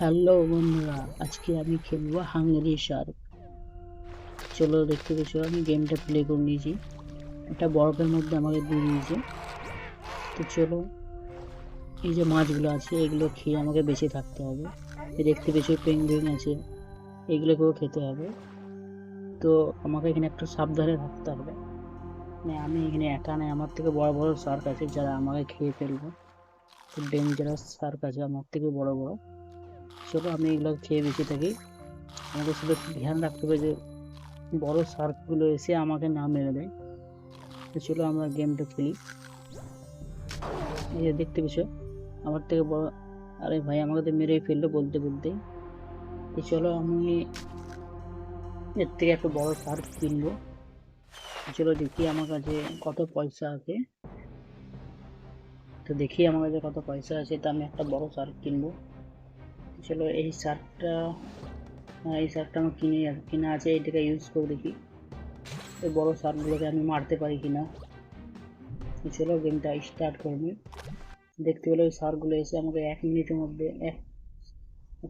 Hello বন্ধুরা, আজকে আমি খেলব হাঙ্গরি শার্ক। চলো দেখতে পেছো আমি গেমটা প্লে করে নিয়েছি। একটা বরফের মধ্যে আমাকে দিয়ে দিয়েছে। তো চলো, এই যে মাছগুলো আছে, এগুলো খেয়ে আমাকে বেঁচে থাকতে হবে। দেখতে পেছো পেঙ্গুইন আছে, এগুলোকেও খেতে হবে। তো আমাকে এখানে একটু সাবধানে থাকতে হবে। মানে আমি এখানে একা নেই আমার থেকে বড় বড় শার্ক আছে যারা আমাকে খেয়ে ফেলবে। তো ডেঞ্জারাস শার্ক আছে, আমার থেকে বড় বড়। চলো, আমি এগুলো খেয়ে বেঁচে থাকি। আমাকে শুধু একটু ধ্যান রাখতে হবে যে, বড় শার্কগুলো এসে আমাকে না মেরে দেয়। তো চলো, আমরা গেমটা খেলি। এই যে দেখতে পেছো আমার থেকে বড় আরে ভাই, আমাকে তো মেরেই ফেলল বলতে বলতে তো চলো, আমি এর থেকে একটা বড় শার্ক কিনবো। চলো, দেখি আমার কাছে কত পয়সা আছে। তো দেখি আমার কাছে কত পয়সা আছে, তা আমি একটা বড় শার্ক কিনবো। চলো এই শার্টটা এই শার্টটা আমার কিনে, কিনা আছে, এটাকে ইউজ করে দেখি। এই বড়ো শার্টগুলোকে আমি মারতে পারি কিনা। চলো গেমটা স্টার্ট করবি দেখতে পেলে ওই শার্কগুলো এসে আমাকে এক মিনিটের মধ্যে, এক,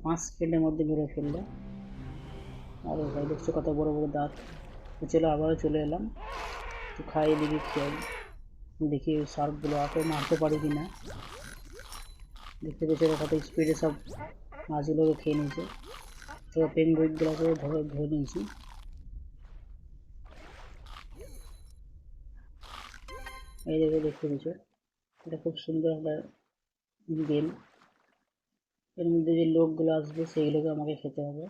পাঁচ সেকেন্ডের মধ্যে মেরে ফেলল। আর ভাই, দেখছ কত বড় বড় দাঁত চলো আবারও চলে এলাম। তো খাই, দেখি খেয়ে দেখি ওই শার্কগুলো আগে মারতে পারি কিনা। দেখতে পেয়েছে কত স্পিডে সব মাছগুলোকে খেয়ে নিয়েছে। তো পেঙ্গুইনগুলোকেও ধরে ধরে নিয়েছি। এই দেখে, দেখতে পেয়েছ? এটা খুব সুন্দর একটা গেম এর মধ্যে যে লোকগুলো আসবে সেইগুলোকে আমাকে খেতে হবে।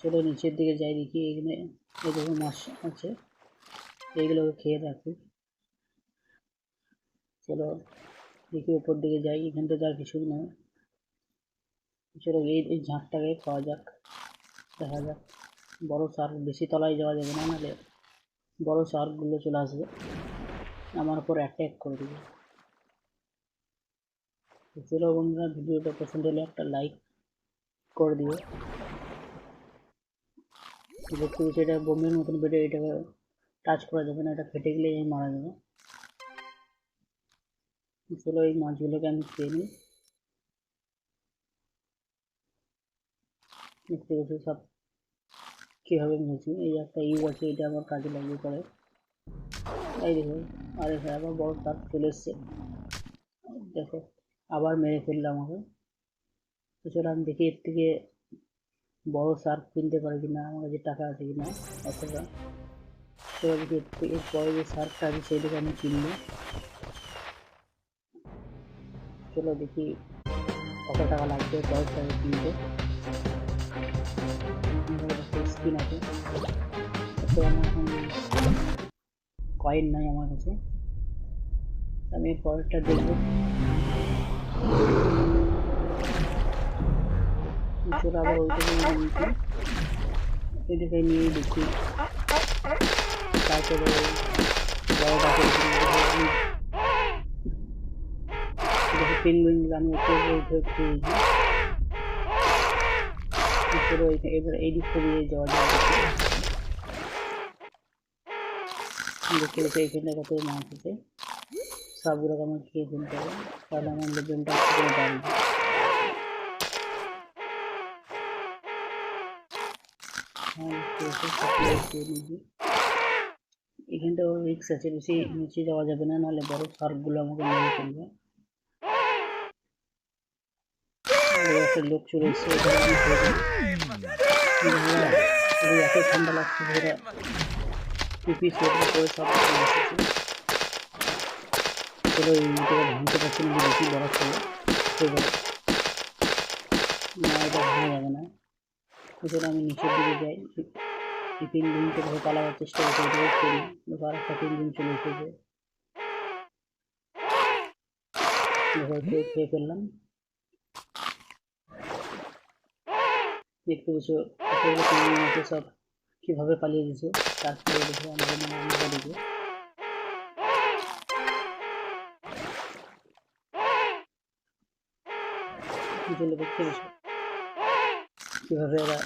চলো নিচের দিকে যাই দেখি, এখানে দেখো মাছ আছে। এইগুলোকে খেয়ে রাখি। চলো দেখি, উপর দিকে যাই। এখান থেকে আর কিছু নেই চলো এই ঝাঁকটাকে খাওয়া যাক। দেখা যাক। বড় শার্ক বেশি তলায় যাওয়া যাবে না, নাহলে বড় শার্কগুলো চলে আসবে। আমার উপর অ্যাটাক করে দেবে। চলো বন্ধুরা, ভিডিওটা পছন্দ হলে একটা লাইক করে দিও। দেখতে পেয়েছি, এটা বোমের মতন বেটে এটাকে টাচ করা যাবে না, এটা ফেটে গেলে মারা যাবে। চলো এই মাছগুলোকে আমি খেয়ে নিই। দেখতে পাচ্ছি সব কীভাবে মুছি এই একটা ইউ আছে, এটা আমার কাজে লাগবে পরে এই দেখো, আরে হ্যাঁ আবার বড় শার্ক চলে এসছে। দেখো, আবার মেরে ফেলল আমাকে। তো আমি দেখি এর থেকে বড় শার্ক কিনতে পারি কিনা, আমার কাছে টাকা আছে কিনা অতটা চলো দেখি এর পরে যে শার্কটা আছে, সেইটাকে আমি কিনবো। চলো দেখি কত টাকা লাগবে কয়েকটাকে কিনতে স্কিন আছে। তো আমার এখন কয়েন নাই আমার কাছে। আমি পরেরটা দেখব। আবার ওইটাকে নিয়ে দেখি তারপরে আমি উঠে খেয়েছি উপরে এবার এই দিক থেকে যাওয়া যায় দেখতে দেখতে এখানে কত মাছ আছে সবগুলোকে আমার খেয়ে ফেলতে হবে তাহলে আমার লেভেলটা করে বাড়বে এখানটাও রিক্স আছে বেশি নিচে যাওয়া যাবে না নাহলে বড় শার্কগুলো আমাকে মেরে ফেলবে একটা লোক চলে এসছে এত ঠান্ডা লাগছে সব চলে এই ভাঙা যাবে না এছাড়া আমি নিচের দিকে যাই এই তিন দিনকে ধরে পালাবার চেষ্টা করি আর একটা তিন দিন চলে এসেছে খেয়ে ফেললাম দেখতে আমাকে সব কীভাবে পালিয়ে দিয়েছে তারপরে দেখো চলে দেখতে এরা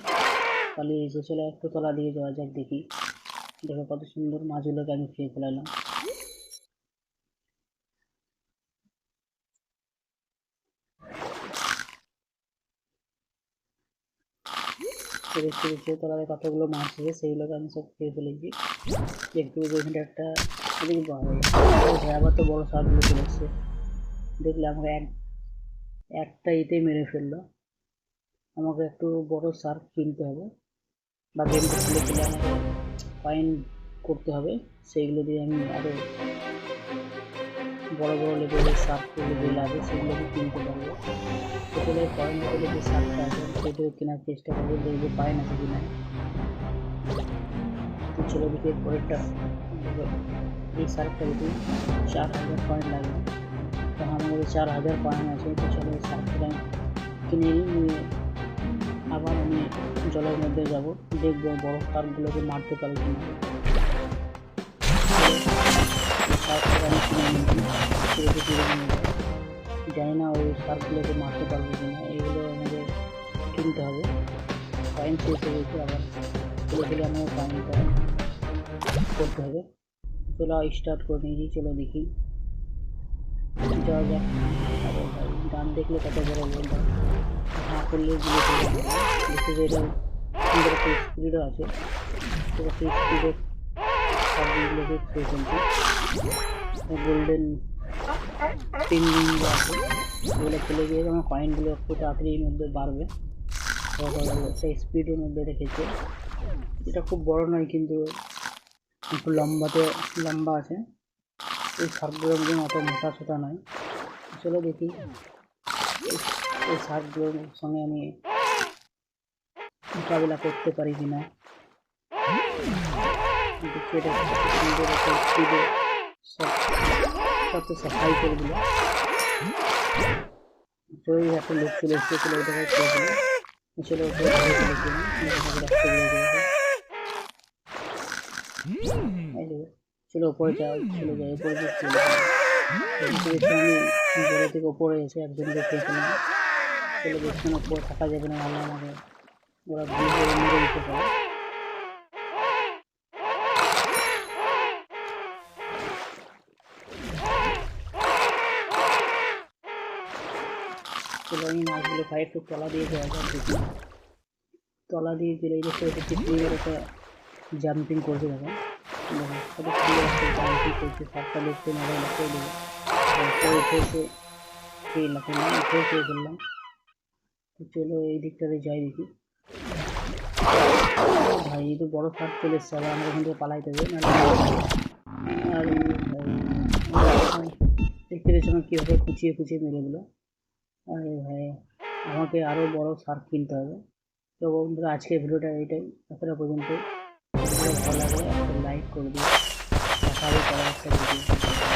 পালিয়ে দিয়েছে চলে একটু তলা দিয়ে যাওয়া যাক দেখি। দেখো কত সুন্দর মাছগুলোকে আমি খেয়ে ফেলালাম। দেখতে পেয়েছি তলায় কতগুলো মাছ আছে সেইগুলোকে আমি সব খেয়ে ফেলেছি। দেখতে পেয়েছি ওইখানটা একটা এদিকে আবার তো বড় সাপগুলো চলে এসছে। দেখলে আমাকে এক, একটা ইতেই মেরে ফেলল। আমাকে একটু বড় সার্ক কিনতে হবে। বা গেমটা খুলে খুলে আমাকে ফাইন করতে হবে। সেইগুলো দিয়ে আমি আরও বড় বড় লেভেলের সার্কগুলো যেগুলো আছে সেগুলোকে কিনতে পারব। সেগুলো কয়েন করে যে সার্কটা আছে, সেটাও কেনার চেষ্টা করব, দেখব কয়েন আছে কিনা। তো চলো দেখি পরেরটা। এই সার্কটা যদি চার হাজার কয়েন লাগে তখন আমার চার হাজার কয়েন আছে, তো চলো সার্কটা কিনে নিয়ে আবার আমি জলের মধ্যে যাব, দেখব বড় সার্কগুলোকে মারতে পারি কিনা। জানি না ওই সার্কগুলোকে মারতে পারব কিনা, এইগুলো আমাদের কিনতে হবে। কয়েন শেষ হয়ে গেছে আবার। খুলে আমাকে কয়েনটা করতে হবে। চলো স্টার্ট করে নিয়েছি চলো দেখি। যাওয়া যাক। গান দেখলে কত বড় বড় না করলে স্পিডও আছে। সেই স্পিডে সবগুলোকে খেয়ে ফেলছি গোল্ডেন পেনগুলো আছে। ওগুলো খেলে গিয়ে আমার কয়েনগুলো একটু তাড়াতাড়ির মধ্যে বাড়বে। একটা স্পিডের মধ্যে রেখেছে এটা খুব বড় নয় কিন্তু একটু লম্বাতে, লম্বা আছে। এই শার্কগুলোর মধ্যে অত মোটা সোটা নয়। চলো দেখি। এই- শার্কগুলোর সঙ্গে আমি মোকাবিলা করতে পারি কিনা। দেখি এটা কত সাফাই করে দিল। একটা লোক চলে চলে চলে উপরে যাও, চলে আমি জলের থেকে উপরে এসে একজনকে চলে থাকা যাবে না নাহলে আমাকে ওরা ঘুরে ঘুরে দিতে পারে। চলো আমি মাছগুলো খাই, একটু তলা দিয়ে যাক দেখি। তলা দিয়ে গেলে এই টিকলির একটা জাম্পিং করছে দেখো জাম্পিং করছে দেখতে মজা লাগছে তো চলো এই দিকটাতে যাই দেখি। ভাই, এই তো বড় সাপ চলে এসছে, আবার আমরা এখান থেকে পালাইতে হবে আর দেখতে পেয়েছি আমার কীভাবে খুঁচিয়ে খুঁচিয়ে মেরে দিল। আরে ভাই, আমাকে আরও বড় সার্ক কিনতে হবে। তো বন্ধুরা, আজকের ভিডিওটা এইটাই। এতটা পর্যন্ত ভিডিওটা ভালো লাগলে একটা লাইক করে দিও। দেখা হবে পরে একটা ভিডিও